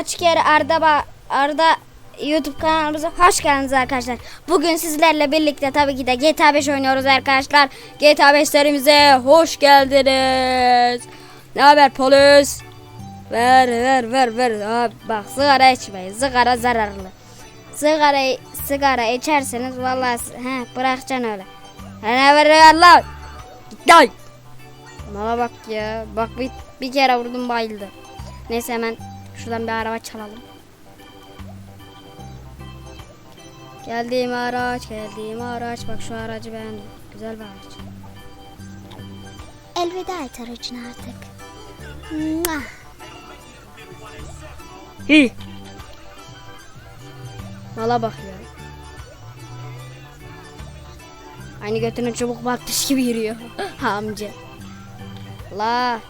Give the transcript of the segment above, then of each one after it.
Açık yere Arda ba Arda YouTube kanalımıza hoş geldiniz arkadaşlar. Bugün sizlerle birlikte tabii ki de GTA 5 oynuyoruz arkadaşlar. GTA 5 serimize hoş geldiniz. Ne haber polis? Ver ver ver ver. Abi bak sigara içmeyin. Sigara zararlı. Sigara sigara içerseniz vallahi he bırakacaksın öyle. Ne ver lan? Gel. Bana bak ya. Bak bir, bir kere vurdum bayıldı. Neyse hemen şuradan bir araba çalalım. Geldiğim araç, geldiğim araç. Bak şu aracı beğendim. Güzel bir araç. Elveda et aracına artık. Mwah. Hi. Mala bak ya. Aynı götüne çubuk batmış gibi yürüyor. Amca. La.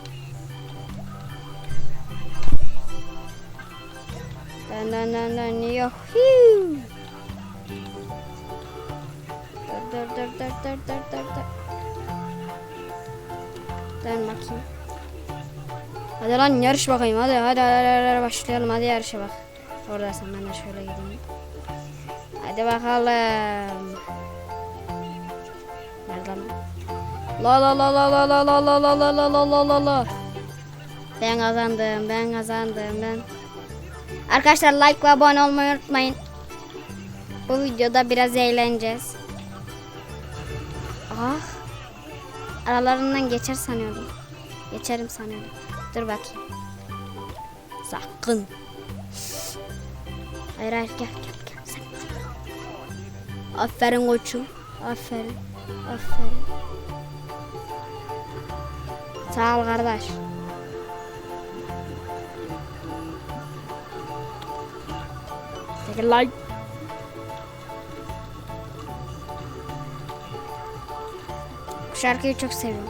Dan dan dan yok. Hiu. Dur dur dur dur dur dur dur. Dön bakayım. Hadi lan yarış bakayım hadi hadi hadi, hadi, hadi başlayalım hadi yarışa bak. Oradasın ben de şöyle gideyim. Hadi bakalım. Nerede lan? La la la la la la la la la la la la la la la. Ben kazandım ben kazandım ben. Arkadaşlar like ve abone olmayı unutmayın. Bu videoda biraz eğleneceğiz. Ah. Aralarından geçer sanıyordum. Geçerim sanıyordum. Dur bakayım. Sakın. Hayır hayır gel gel gel. Sen. Aferin koçum. Aferin. Aferin. Sağ ol kardeş. ไม่เป็นไร Bu şarkıyı çok seviyorum.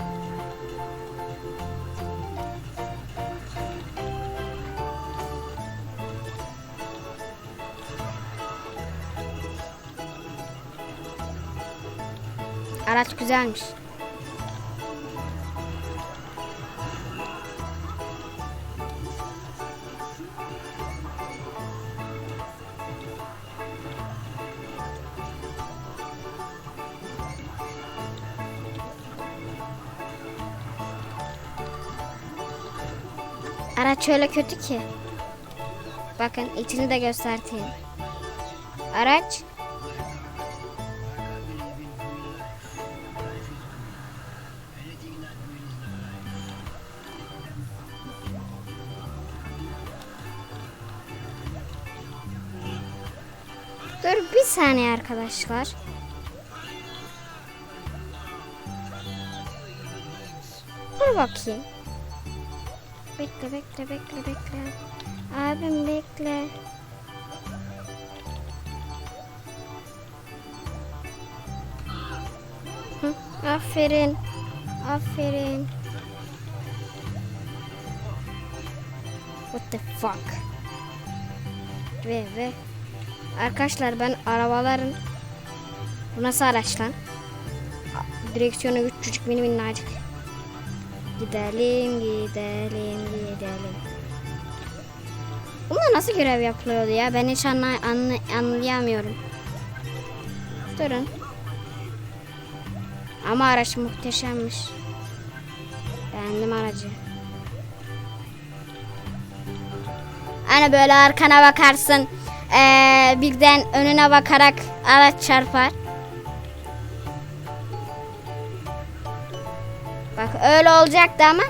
Araç güzelmiş. Araç öyle kötü ki. Bakın içini de göstereyim. Araç Dur bir saniye arkadaşlar. Dur bakayım. Bekle bekle bekle bekle. Abim bekle. Hı, aferin. Aferin. What the fuck? Ve ve Arkadaşlar ben arabaların bu nasıl araç lan? Direksiyonu küçücük mini minnacık. Gidelim gidelim gidelim. Bunda nasıl görev yapılıyordu ya? Ben hiç anla, anla- anlayamıyorum. Durun. Ama araç muhteşemmiş. Beğendim aracı. Hani böyle arkana bakarsın. Ee, birden önüne bakarak araç çarpar. Bak öyle olacaktı ama.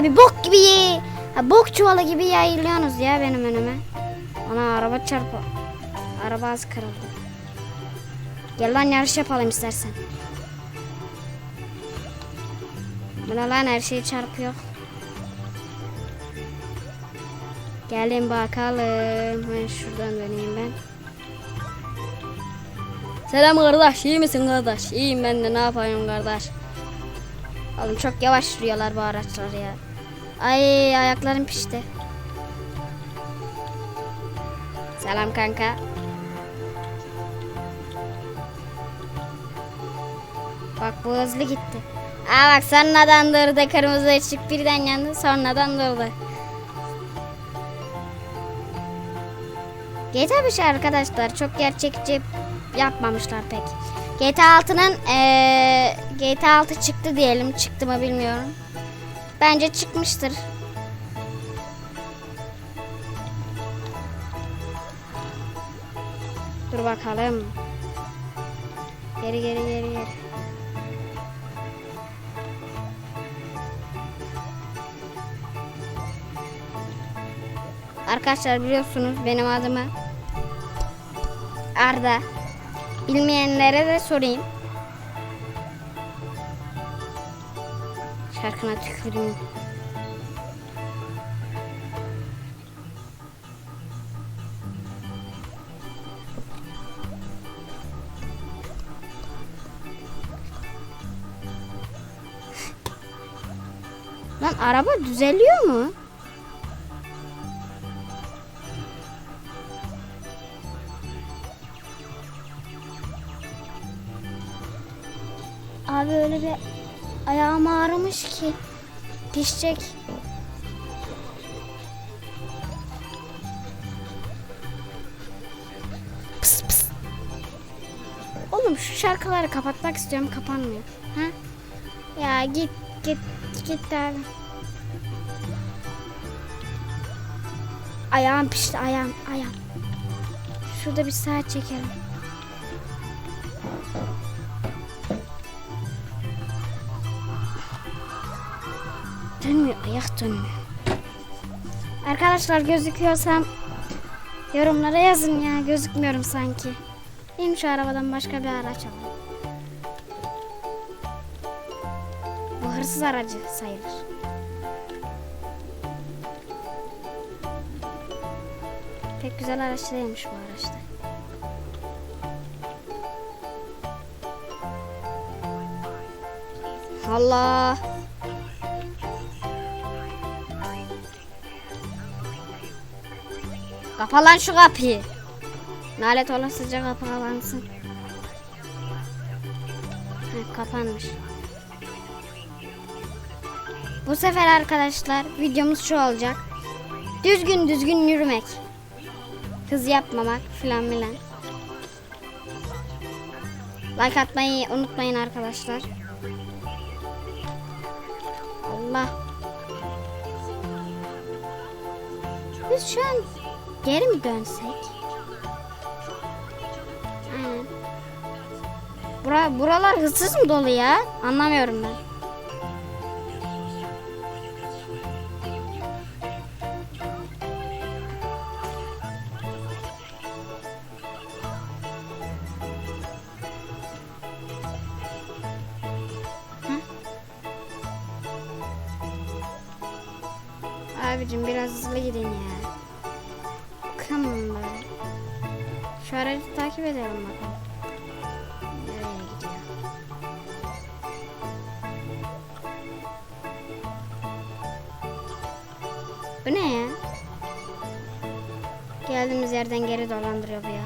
Abi bok gibi ye- ha, bok çuvalı gibi yayılıyorsunuz ya benim önüme. Ana araba çarpı. Araba az kırıldı. Gel lan yarış yapalım istersen. Buna lan her şey çarpıyor. Gelin bakalım. Ben şuradan döneyim ben. Selam kardeş. iyi misin kardeş? İyiyim ben de ne yapayım kardeş? Oğlum çok yavaş sürüyorlar bu araçlar ya. Ay ayaklarım pişti. Selam kanka. Bak bu hızlı gitti. Aa bak sonradan durdu kırmızı ışık birden yandı sonradan durdu. GTA 5 arkadaşlar çok gerçekçi yapmamışlar pek. GTA 6'nın eee GTA 6 çıktı diyelim çıktı mı bilmiyorum. Bence çıkmıştır. Dur bakalım. Geri geri geri geri. Arkadaşlar biliyorsunuz benim adımı Arda. Bilmeyenlere de sorayım. Şarkına tüküreyim. Lan araba düzeliyor mu? Abi öyle bir ayağım ağrımış ki pişecek. Pıs pıs. Oğlum şu şarkıları kapatmak istiyorum kapanmıyor. Ha? Ya git git git abi. Ayağım pişti ayağım ayağım. Şurada bir saat çekelim. Dönmüyor ayak dönmüyor. Arkadaşlar gözüküyorsam yorumlara yazın ya gözükmüyorum sanki. İn şu arabadan başka bir araç alalım. Bu hırsız aracı sayılır. Pek güzel araç değilmiş bu araçta. Allah. Kapa lan şu kapıyı. Nalet olasıca kapı kapansın. Kapanmış. Bu sefer arkadaşlar videomuz şu olacak. Düzgün düzgün yürümek. Hız yapmamak filan filan. Like atmayı unutmayın arkadaşlar. Allah. Biz şu an geri mi dönsek? Bura, buralar hızsız mı dolu ya? Anlamıyorum ben. Abicim biraz hızlı gidin ya. On böyle. Şu aracı takip edelim bakalım. Nereye gidiyor? Bu ne ya? Geldiğimiz yerden geri dolandırıyor bu ya.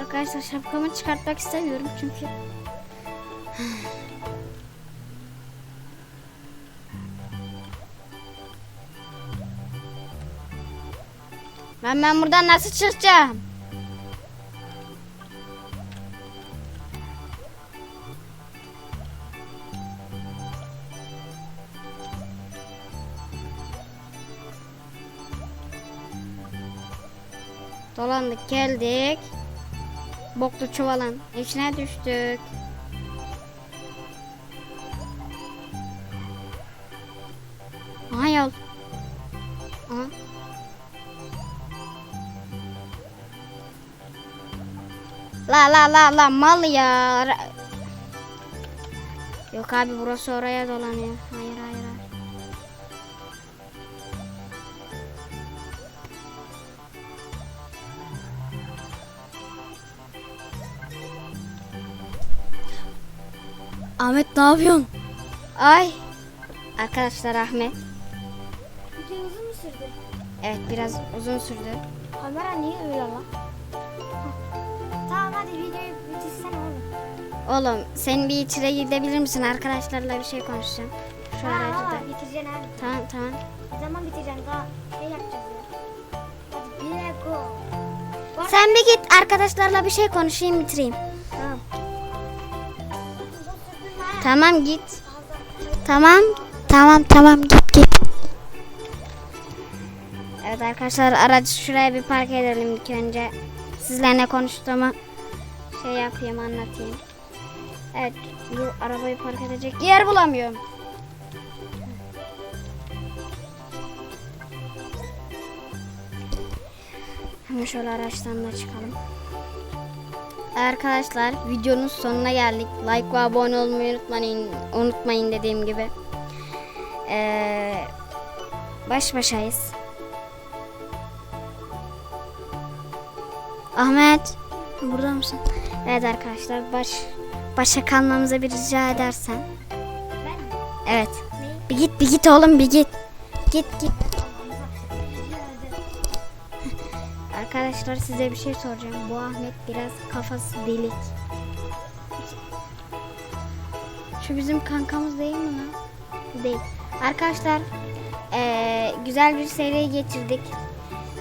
Arkadaşlar şapkamı çıkartmak istemiyorum çünkü. Ben ben buradan nasıl çıkacağım? Dolandık geldik. Boklu çuvalın içine düştük. Aha yol. Aha. La la la la mal ya. Yok abi burası oraya dolanıyor. Hayır hayır hayır. Ahmet ne yapıyorsun? Ay. Arkadaşlar Ahmet. Video uzun mu sürdü? Evet biraz uzun sürdü. Kamera niye öyle lan? Tamam hadi videoyu bitirsene oğlum. Oğlum sen bir içeri gidebilir misin? Arkadaşlarla bir şey konuşacağım. Şu Aa, aracı da. bitireceksin abi. Tamam tamam. Zaman bitireceksin? Daha şey yapacağız ya. Hadi bir go. Bak- Sen bir git arkadaşlarla bir şey konuşayım bitireyim. Tamam. Tamam git. Tamam. Tamam tamam git git. Evet arkadaşlar aracı şuraya bir park edelim ilk önce. Sizle ne konuştuğumu şey yapayım anlatayım. Evet bu arabayı park edecek yer bulamıyorum. Hemen şöyle araçtan da çıkalım. Arkadaşlar videonun sonuna geldik. Like ve abone olmayı unutmayın. Unutmayın dediğim gibi. Ee, baş başayız. Ahmet burada mısın? Evet arkadaşlar baş başa kalmamıza bir rica edersen. Ben mi? Evet. Bir git bir git oğlum bir git. Git git. Arkadaşlar size bir şey soracağım. Bu Ahmet biraz kafası delik. Şu bizim kankamız değil mi lan? Değil. Arkadaşlar eee, güzel bir seri getirdik.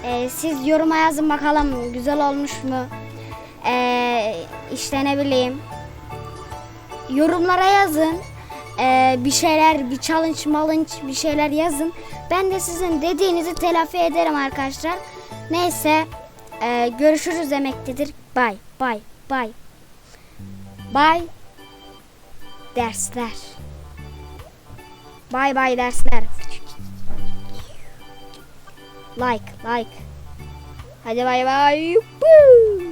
Eee, siz yoruma yazın bakalım güzel olmuş mu? Eee işte ne bileyim. Yorumlara yazın. Eee, bir şeyler, bir challenge malınç bir şeyler yazın. Ben de sizin dediğinizi telafi ederim arkadaşlar. Neyse eee, görüşürüz demektedir. Bay bay bay. Bay dersler. Bay bay dersler. Like like. Hadi bay bay. Yuhuu.